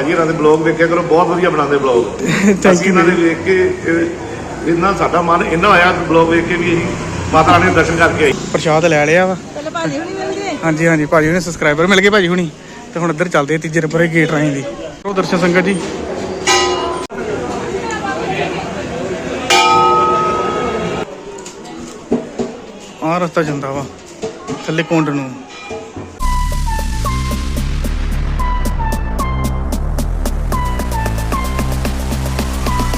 ਭਾਜੀ ਇਹਨਾਂ ਦੇ ਬਲੌਗ ਵੇਖਿਆ ਕਰੋ ਬਹੁਤ ਵਧੀਆ ਬਣਾਉਂਦੇ ਬਲੌਗ। ਅਸੀਂ ਇਹਨਾਂ ਦੇ ਵੇਖ ਕੇ ਇਹ- ਇੰਨਾ ਸਾਡਾ ਮਨ ਇੰਨਾ ਹੋਇਆ ਬਲੌਗ ਵੇਖ ਕੇ ਵੀ ਅਸੀਂ ਮਾਤਾ ਰਾਣੀ ਦੇ ਦਰਸ਼ਨ ਕਰਕੇ ਆਏ। ਪ੍ਰਸ਼ਾਦ ਲੈ ਲਿਆ ਵਾ। ਪਹਿਲਾਂ ਭਾਜੀ ਹੁਣੀ ਮਿਲਦੇ ਹਾਂਜੀ ਹਾਂਜੀ ਭਾਜੀ ਹੁਣੇ ਸਬਸਕ੍ਰਾਈਬਰ ਮਿਲ ਗਏ ਭਾਜੀ ਹੁਣੀ। ਤੇ ਹੁਣ ਇੱਧਰ ਚੱਲਦੇ ਆ ਤੀਜੇ ਨੰਬਰ ਗੇਟ ਰਾਹੀਂ ਦੀ ਉਹ ਦਰਸ਼ਨ ਸੰਗਤ ਜੀ। ਆਹ ਰਸਤਾ ਜਾਂਦਾ ਵਾ ਥੱਲੇ ਕੁੰਡ ਨੂੰ।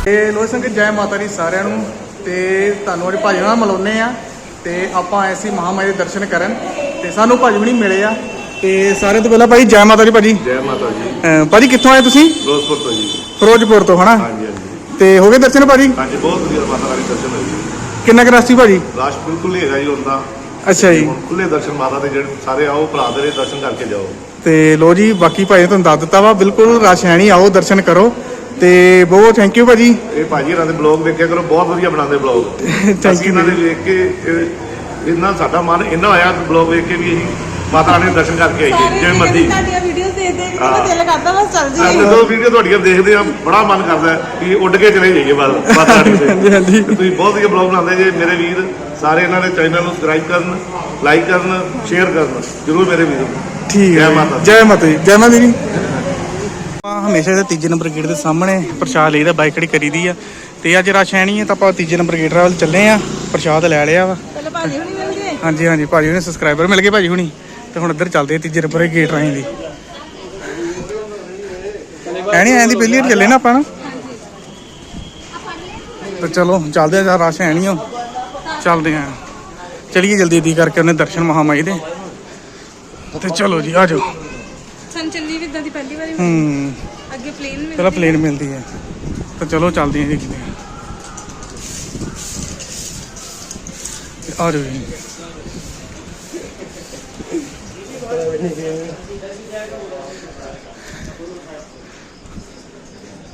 ਤੇ ਲੋਕ ਸੰਗਤ ਜੈ ਮਾਤਾ ਦੀ ਸਾਰਿਆਂ ਨੂੰ ਤੇ ਤੁਹਾਨੂੰ ਅੱਜ ਭਾਜੀ ਨਾਲ ਮਿਲਾਉਂਦੇ ਆ ਤੇ ਆਪਾਂ ਆਏ ਸੀ ਮਹਾਮਾਈ ਦੇ ਦਰਸ਼ਨ ਕਰਨ ਤੇ ਸਾਨੂੰ ਭਾਜੀ ਵੀ ਨਹੀਂ ਮਿਲੇ ਆ ਤੇ ਸਾਰੇ ਤੋਂ ਪਹਿਲਾਂ ਭਾਈ ਜੈ ਮਾਤਾ ਦੀ ਭਾਜੀ। ਜੈ ਮਾਤਾ ਜੀ ਭਾਜੀ ਕਿੱਥੋਂ ਆਏ ਤੁਸੀਂ? ਫਿਰੋਜ਼ਪੁਰ ਤੋਂ ਜੀ। ਫਿਰੋਜ਼ਪੁਰ ਤੋਂ ਹਨਾ? ਹਾਂਜੀ ਹਾਂਜੀ। ਤੇ ਹੋ ਗਏ ਦਰਸ਼ਨ ਭਾਜੀ? ਹਾਂਜੀ ਬਹੁਤ ਵਧੀਆ ਮਾਤਾ ਰਾਣੀ ਦੇ ਦਰਸ਼ਨ ਹੋਏ ਕਿੰਨਾ ਕੁ ਰਸ਼ ਸੀ ਭਾਜੀ? ਰਾਸ਼ ਬਿਲਕੁਲ ਨਹੀਂ ਹੈਗਾ ਜੀ ਤਾਂ। ਅੱਛਾ ਜੀ। ਖੁੱਲੇ ਦਰਸ਼ਨ ਮਾਤਾ ਦੇ ਜਿਹੜੇ ਸਾਰੇ ਆਓ ਭਰਾ ਦੇ ਦਰਸ਼ਨ ਕਰਕੇ ਜਾਓ। ਤੇ ਲੋ ਜੀ ਬਾਕੀ ਭਾਈ ਤੁਹਾਨੂੰ ਦੱਸ ਦਿੱਤਾ ਵਾ ਬਿਲਕੁਲ ਰਸ਼ ਹੈ ਨਹੀਂ ਆਓ ਦਰਸ਼ਨ ਕਰੋ। ਤੇ ਬਹੁਤ ਥੈਂਕ ਯੂ ਭਾਜੀ। ਇਹ ਭਾਜੀ ਇਹਨਾਂ ਦੇ ਬਲੌਗ ਵੇਖਿਆ ਕਰੋ ਬਹੁਤ ਵਧੀਆ ਬਣਾਉਂਦੇ ਬਲੌਗ ਥੈਂਕ ਅਸੀਂ ਯੂ ਇਹਨਾਂ ਦੇ ਵੇਖ ਕੇ ਇਹ- ਇੰਨਾ ਸਾਡਾ ਮਨ ਇੰਨਾ ਹੋਇਆ ਬਲੌਗ ਵੇਖ ਕੇ ਵੀ ਅਸੀਂ ਮਾਤਾ ਰਾਣੀ ਦੇ ਦਰਸ਼ਨ ਕਰਕੇ ਆਈਏ ਜਿਵੇਂ ਮਰਜ਼ੀ। ਤੁਹਾਡੀਆਂ ਵੀਡੀਓਜ਼ ਦੇਖ ਦੇਖ ਕੇ ਹਾਂ। ਮੇਰਾ ਦਿਲ ਕਰਦਾ ਬਸ ਚੱਲ ਸਾਡੇ ਜਾਈਏ ਦੋ ਵੀਡੀਓ ਤੁਹਾਡੀਆਂ ਦੇਖਦੇ ਆ ਬੜਾ ਮਨ ਕਰਦਾ ਹੈ ਕਿ ਉੱਡ ਕੇ ਚਲੇ ਜਾਈਏ ਬਸ ਮਾਤਾ ਰਾਣੀ ਦੇ। ਹਾਂਜੀ ਹਾਂਜੀ। ਤੇ ਤੁਸੀਂ ਬਹੁਤ ਵਧੀਆ ਬਲੌਗ ਬਣਾਉਂਦੇ ਜੇ ਮੇਰੇ ਵੀਰ ਸਾਰੇ ਇਹਨਾਂ ਦੇ ਚੈਨਲ ਨੂੰ ਸਬਸਕ੍ਰਾਈਬ ਕਰਨ ਲਾਈਕ ਕਰਨ ਸ਼ੇਅਰ ਕਰਨ ਜਰੂਰ ਮੇਰੇ ਵੀਰ ਠੀਕ ਜੈ ਹੈ ਮਾਤਾ ਦੀ। ਜੈ ਮਾਤਾ ਦੀ। ਜੈ ਮਾਤਾ ਦੀ ਹਮੇਸ਼ਾ ਇਹਦੇ ਤੀਜੇ ਨੰਬਰ ਗੇਟ ਦੇ ਸਾਹਮਣੇ ਪ੍ਰਸ਼ਾਦ ਲਈਦਾ ਬਾਈਕ ਖੜੀ ਕਰੀਦੀ ਆ। ਤੇ ਅੱਜ ਰਸ਼ ਹੈ ਨਹੀਂ ਹੈ ਤਾਂ ਆਪਾਂ ਤੀਜੇ ਨੰਬਰ ਗੇਟ ਵੱਲ ਚੱਲੇ ਆ। ਪ੍ਰਸ਼ਾਦ ਲੈ ਲਿਆ ਵਾ। ਹਾਂਜੀ ਹਾਂਜੀ ਭਾਜੀ ਹੁਣੇ ਸਬਸਕ੍ਰਾਈਬਰ ਮਿਲ ਗਏ ਭਾਜੀ ਹੁਣੀ। ਤੇ ਹੁਣ ਇੱਧਰ ਚੱਲਦੇ ਆ ਤੀਜੇ ਨੰਬਰ ਗੇਟ ਰਾਹੀਂ ਦੀ ਐ ਨਹੀਂ ਐਂ ਦੀ ਪਹਿਲੀ ਵਾਰ ਚੱਲੇ ਨਾ ਆਪਾਂ ਨਾ? ਤੇ ਚਲੋ ਚੱਲਦੇ ਆ ਰਸ਼ ਹੈ ਨਹੀਂ ਹੋ ਚੱਲਦੇ ਆ। ਚਲਿਏ ਜਲਦੀ ਜਲਦੀ ਕਰਕੇ ਉਹਨੇ ਦਰਸ਼ਨ ਮਹਾਮਾਈ ਦੇ। ਤੇ ਚਲੋ ਜੀ ਆ ਜਾਓ ਸਨ ਚੱਲੀ ਵੀ ਇਦਾਂ ਦੀ ਪਹਿਲੀ ਵਾਰੀ ਹੂੰ ਅੱਗੇ ਪਲੇਨ ਮਿਲ ਪਹਿਲਾਂ ਪਲੇਨ ਮਿਲਦੀ ਹੈ ਤਾਂ ਚਲੋ ਚੱਲਦੇ ਹਾਂ ਜੀ ਕਿਤੇ ਤੇ ਆ ਜਾਓ ਜੀ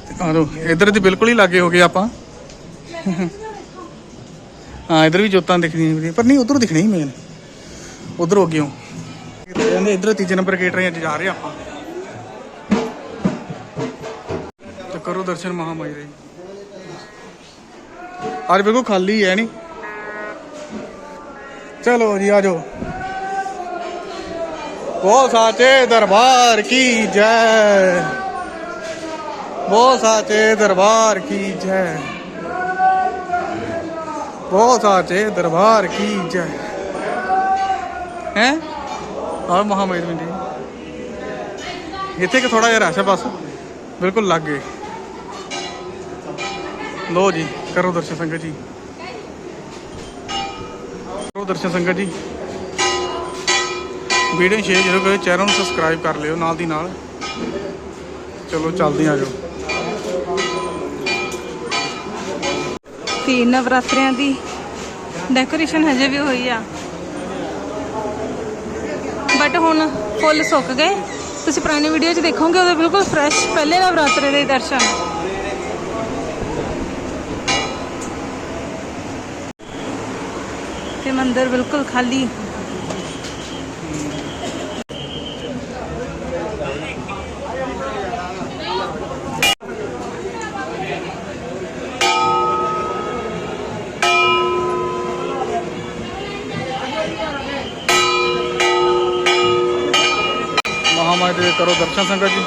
ਤੇ ਆ ਜਾਓ ਇਧਰ ਤੇ ਬਿਲਕੁਲ ਹੀ ਲਾਗੇ ਹੋ ਗਏ ਆਪਾਂ ਹਾਂ ਇਧਰ ਵੀ ਜੋਤਾਂ ਦਿਖਦੀਆਂ ਨੇ ਪਰ ਨਹੀਂ ਉਧਰ ਦਿਖਣੀ ਹੀ ਮੇਨ ਉਧਰ ਹੋ ਗਏ ਹੋ ਕਹਿੰਦੇ ਇਧਰ ਤੀਜੇ ਨੰਬਰ ਗੇਟ ਰਾਹੀਂ ਅੱਜ ਜਾ ਰਹੇ ਆਪਾਂ ਤੇ ਕਰੋ ਦਰਸ਼ਨ ਮਹਾਮਾਈ ਦੇ ਅੱਜ ਬਿਲਕੁਲ ਖਾਲੀ ਹੈ ਨਹੀਂ ਚਲੋ ਜੀ ਆ ਜਾਓ ਬੋਲ ਸਾਚੇ ਦਰਬਾਰ ਕੀ ਜੈ ਬੋਲ ਸਾਚੇ ਦਰਬਾਰ ਕੀ ਜੈ ਬੋਲ ਸਾਚੇ ਦਰਬਾਰ ਕੀ ਜੈ ਹੈ ਆ ਮਹਾਮਾਈ ਦੀ ਇੱਥੇ ਕਿ ਥੋੜਾ ਜਿਹਾ ਰਸ਼ ਹੈ ਬਸ ਬਿਲਕੁਲ ਲੱਗ ਗਏ ਲੋ ਜੀ, ਕਰੋ ਦਰਸ਼ਨ ਸੰਗਤ ਜੀ। ਕਰੋ ਦਰਸ਼ਨ ਸੰਗਤ ਜੀ। ਵੀਡੀਓ ਸ਼ੇਅਰ ਜਰੂਰ ਕਰੋ ਚੈਨਲ ਨੂੰ ਸਬਸਕ੍ਰਾਈਬ ਕਰ ਲਿਓ ਨਾਲ ਦੀ ਨਾਲ। ਚਲੋ, ਚੱਲਦੇ ਆ ਜਾਓ ਤੇ ਨਵਰਾਤਰਿਆਂ ਦੀ ਡੈਕੋਰੇਸ਼ਨ ਹਜੇ ਵੀ ਹੋਈ ਆ। ਬਟ ਹੁਣ ਫੁੱਲ ਸੁੱਕ ਗਏ। ਤੁਸੀਂ ਪੁਰਾਣੀ ਵੀਡੀਓ 'ਚ ਦੇਖੋਗੇ ਉਹਦੇ ਬਿਲਕੁਲ ਫਰੈਸ਼ ਪਹਿਲੇ ਨਵਰਾਤਰੇ ਦੇ ਦਰਸ਼ਨ। ਤੇ ਮੰਦਿਰ ਬਿਲਕੁਲ ਖਾਲੀ। ਮਹਾਮਾਈ ਦੇ ਕਰੋ ਦਰਸ਼ਨ ਸੰਗਤ ਜੀ।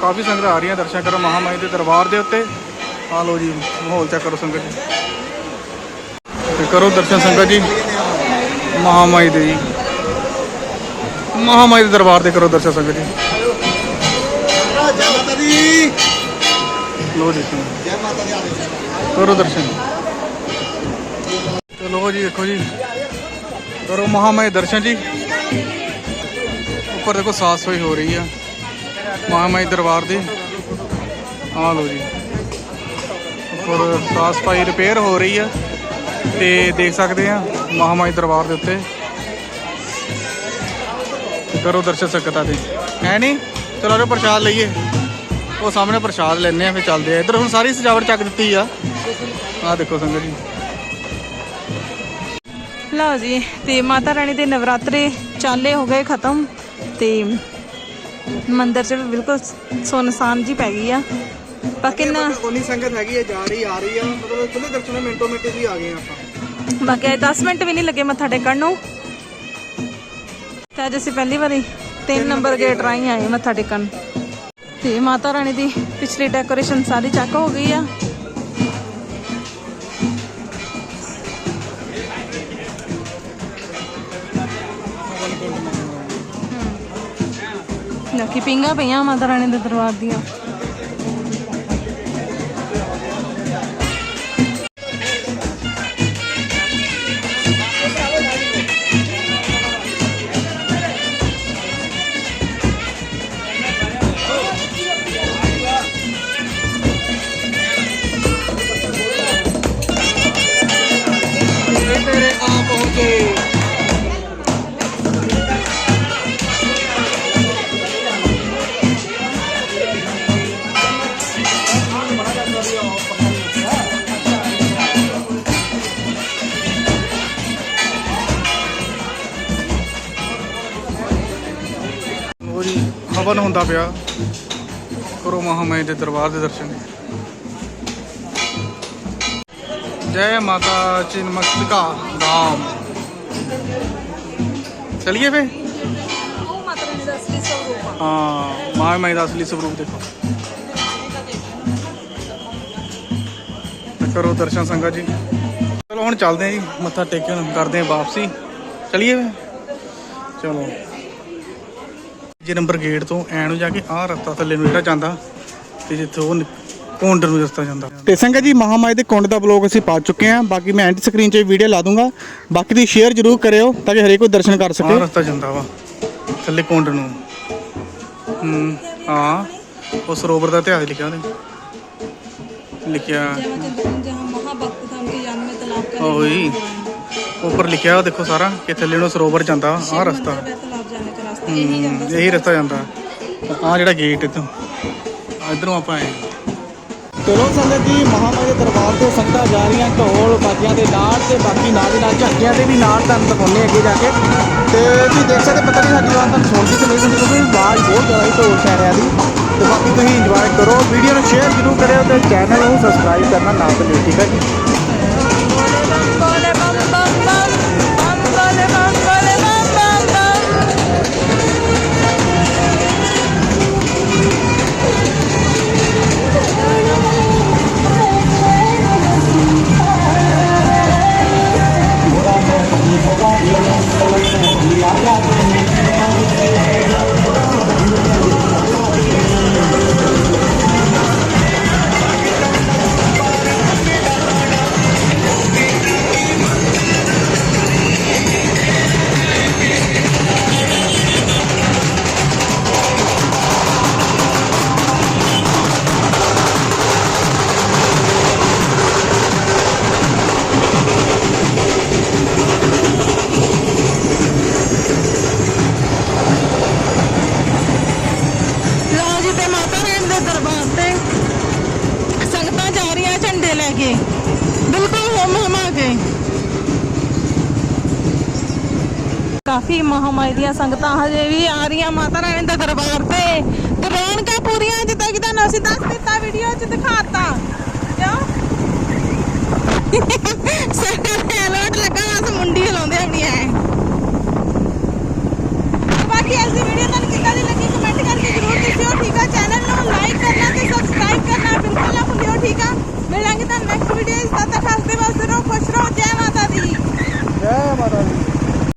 ਕਾਫੀ ਸੰਗਤ ਆ ਰਹੀਆਂ, ਦਰਸ਼ਨ ਕਰੋ ਮਹਾਮਾਈ ਦੇ ਦਰਬਾਰ ਦੇ ਉੱਤੇ। ਆ ਲੋ ਜੀ, ਮਾਹੌਲ ਚੈੱਕ ਕਰੋ ਸੰਗਤ ਜੀ। ਤੇ ਕਰੋ ਦਰਸ਼ਨ ਸੰਗਤ ਜੀ। ਮਹਾਮਾਈ ਦੇ ਜੀ। ਮਹਾਮਾਈ ਦੇ ਦਰਬਾਰ ਦੇ ਕਰੋ ਦਰਸ਼ਨ ਸੰਗਤ ਜੀ। ਜੈ ਮਾਤਾ ਦੀ। ਲੋ ਜੀ ਜੈ ਮਾਤਾ ਦੀ ਕਰੋ ਦਰਸ਼ਨ। ਚਲੋ ਜੀ ਦੇਖੋ ਜੀ। ਕਰੋ ਮਹਾਮਾਈ ਦਰਸ਼ਨ ਜੀ। ਉੱਪਰ ਦੇਖੋ ਸਾਫ਼ ਸਫ਼ਾਈ ਹੋ ਰਹੀ ਆ। ਮਹਾਮਾਈ ਦਰਬਾਰ ਦੀ। ਆ ਲੋ ਜੀ। ਉੱਪਰ ਸਾਫ਼ ਸਫ਼ਾਈ ਰਿਪੇਅਰ ਹੋ ਰਹੀ ਆ। ਤੇ ਦੇਖ ਸਕਦੇ ਆ ਮਹਾਮਾਈ ਦਰਬਾਰ ਦੇ ਉੱਤੇ। ਕਰੋ ਦਰਸ਼ਨ ਸਕਤਾ ਦੇ। ਹੈ ਨਹੀਂ ਚਲੋ ਆਜੋ ਪ੍ਰਸ਼ਾਦ ਲਈਏ। ਉਹ ਸਾਹਮਣੇ ਪ੍ਰਸ਼ਾਦ ਲੈਣੇ ਆ, ਫਿਰ ਚੱਲਦੇ ਆ। ਇੱਧਰ ਹੁਣ ਸਾਰੀ ਸਜਾਵਟ ਚੱਕ ਦਿੱਤੀ ਆ। ਆ ਦੇਖੋ ਸੰਗਤ ਜੀ। ਲਓ ਜੀ, ਤੇ ਮਾਤਾ ਰਾਣੀ ਦੇ ਨਵਰਾਤਰੇ ਚਾਲੇ ਹੋ ਗਏ ਖਤਮ। ਤੇ ਮੰਦਿਰ 'ਚ ਬਿਲਕੁਲ ਸੁਨਸਾਨ ਜੀ ਪੈ ਗਈ ਆ। ਬਾਕੀ ਨਾ ਉਨੀ ਸੰਗਤ ਹੈਗੀ ਹੈ ਜਾ ਰਹੀ ਆ ਰਹੀ ਆ ਮਤਲਬ ਖੁੱਲੇ ਦਰਸ਼ਨ ਮਿੰਟੋ ਮਿੰਟ ਵੀ ਆ ਗਏ ਆਪਾਂ। ਬਾਕੀ ਅਜੇ 10 ਮਿੰਟ ਵੀ ਨਹੀਂ ਲੱਗੇ ਮੱਥਾ ਟੇਕਣ ਨੂੰ। ਤੇ ਅੱਜ ਅਸੀਂ ਪਹਿਲੀ ਵਾਰੀ 3 ਨੰਬਰ ਗੇਟ ਰਾਹੀਂ ਆਏ ਮੱਥਾ ਟੇਕਣ। ਤੇ ਮਾਤਾ ਰਾਣੀ ਦੀ ਪਿਛਲੀ ਡੈਕੋਰੇਸ਼ਨ ਸਾਰੀ ਚੱਕ ਹੋ ਗਈ ਆ। ਬਾਕੀ ਪਿੰਗਾ ਪਈਆਂ ਮਾਤਾ ਰਾਣੀ ਦੇ ਦਰਬਾਰ ਦੀਆਂ। ਉਹ ਜੀ ਹਵਨ ਹੁੰਦਾ ਪਿਆ। ਕਰੋ ਮਹਾਮਾਈ ਦੇ ਦਰਬਾਰ ਦੇ ਦਰਸ਼ਨ। ਜੈ ਮਾਤਾ ਚਿਨਮਸਤਿਕਾ ਧਾਮ ਚਲਿਏ ਫੇ ਉਹ ਮਾਤਾ ਰਾਣੀ ਦਾ ਅਸਲੀ ਸਰੂਪ ਹਾਂ ਮਾਂ ਮਾਈ ਦਾ ਅਸਲੀ ਸਰੂਪ ਦੇਖੋ। ਕਰੋ ਦਰਸ਼ਨ ਸੰਗਤ ਜੀ। ਚਲੋ ਹੁਣ ਚੱਲਦੇ ਹਾਂ ਜੀ ਮੱਥਾ ਟੇਕਣ ਕਰਦੇ ਹਾਂ ਵਾਪਸੀ। ਚਲਿਏ ਚਲੋ। ਜੇ ਨੰਬਰ ਗੇਟ ਤੋਂ ਐ ਨੂੰ ਜਾ ਕੇ ਆਹ ਰਸਤਾ ਥੱਲੇ ਨੂੰ ਜਿਹੜਾ ਜਾਂਦਾ ਤੇ ਜਿੱਥੇ ਉਹ ਕੌਂਡਰ ਨੂੰ ਰਸਤਾ ਜਾਂਦਾ। ਤੇ ਸੰਗਤ ਜੀ ਮਹਾਮਾਈ ਦੇ ਕੌਂਡ ਦਾ ਬਲੌਗ ਅਸੀਂ ਪਾ ਚੁੱਕੇ ਹਾਂ। ਬਾਕੀ ਮੈਂ ਐਂਡ ਸਕਰੀਨ 'ਚ ਵੀਡੀਓ ਲਾ ਦੂੰਗਾ। ਬਾਕੀ ਦੀ ਸ਼ੇਅਰ ਜ਼ਰੂਰ ਕਰਿਓ ਤਾਂ ਕਿ ਹਰੇਕ ਕੋਈ ਦਰਸ਼ਨ ਕਰ ਸਕੇ। ਆਹ ਰਸਤਾ ਜਾਂਦਾ ਵਾ ਥੱਲੇ ਕੌਂਡਰ ਨੂੰ। ਹਾਂ ਉਹ ਸਰੋਵਰ ਦਾ ਇਤਿਹਾਸ ਲਿਖਿਆ ਉਹਨੇ। ਲਿਖਿਆ। ਉਹੀ ਉੱਪਰ ਲਿਖਿਆ ਦੇਖੋ ਸਾਰਾ ਕਿ ਥੱਲੇ ਨੂੰ ਸਰੋਵਰ ਜਾਂਦਾ ਆਹ ਰਸਤਾ। ਇਹੀ ਜਾਂਦਾ ਇਹੀ ਰਸਤਾ ਜਾਂਦਾ। ਆ ਜਿਹੜਾ ਗੇਟ ਇਥੋਂ। ਇਧਰੋਂ ਆਪਾਂ ਆਏ। ਤੁਲੋ ਸੰਗਤ ਜੀ ਮਹਾਮਾਈ ਦੇ ਦਰਬਾਰ ਤੋਂ ਸੰਗਤਾਂ ਜਾ ਰਹੀਆਂ ਢੋਲ ਬਾਜੀਆਂ ਦੇ ਨਾਲ ਤੇ ਬਾਕੀ ਨਾਲ ਦੇ ਨਾਲ ਝਾਕੀਆਂ ਦੇ ਵੀ ਨਾਲ ਤੁਹਾਨੂੰ ਦਿਖਾਉਂਦੇ ਹਾਂ ਅੱਗੇ ਜਾ ਕੇ। ਤੇ ਤੁਸੀਂ ਦੇਖ ਸਕਦੇ ਪਤਾ ਨਹੀਂ ਸਾਡੀ ਆਵਾਜ਼ ਤੁਹਾਨੂੰ ਸੁਣਦੀ ਕਿ ਨਹੀਂ ਸੁਣਦੀ ਕਿਉਂਕਿ ਆਵਾਜ਼ ਬਹੁਤ ਜ਼ਿਆਦਾ ਹੀ ਢੋਲ ਪੈ ਰਿਹਾ ਦੀ ਤੇ ਬਾਕੀ ਤੁਸੀਂ ਇੰਜੋਏ ਕਰੋ। ਵੀਡੀਓ ਨੂੰ ਸ਼ੇਅਰ ਜ਼ਰੂਰ ਕਰਿਓ ਤੇ ਚੈਨਲ ਨੂੰ ਸਬਸਕ੍ਰਾਈਬ ਕਰਨਾ ਨਾ ਭੁੱਲਿਓ ਠੀਕ ਹੈ ਜੀ? ਝੰਡੇ ਲੈ ਕੇ ਬਿਲਕੁਲ ਹਮ ਕਾਫੀ ਮਹਾਮਾਈ ਦੀਆਂ ਸੰਗਤਾਂ ਹਜੇ ਵੀ ਆ ਰਹੀਆਂ ਮਾਤਾ ਰਾਣੀ ਦੇ ਦਰਬਾਰ ਤੇ ਤੇ ਰੌਣਕਾਂ ਪੂਰੀਆਂ ਜਿੱਦਾਂ ਕਿ ਤੁਹਾਨੂੰ ਅਸੀਂ ਦੱਸ ਦਿੱਤਾ ਵੀਡੀਓ 'ਚ ਦਿਖਾਤਾ ਕਿਉਂ ਸਾਡੇ ਅਲਰਟ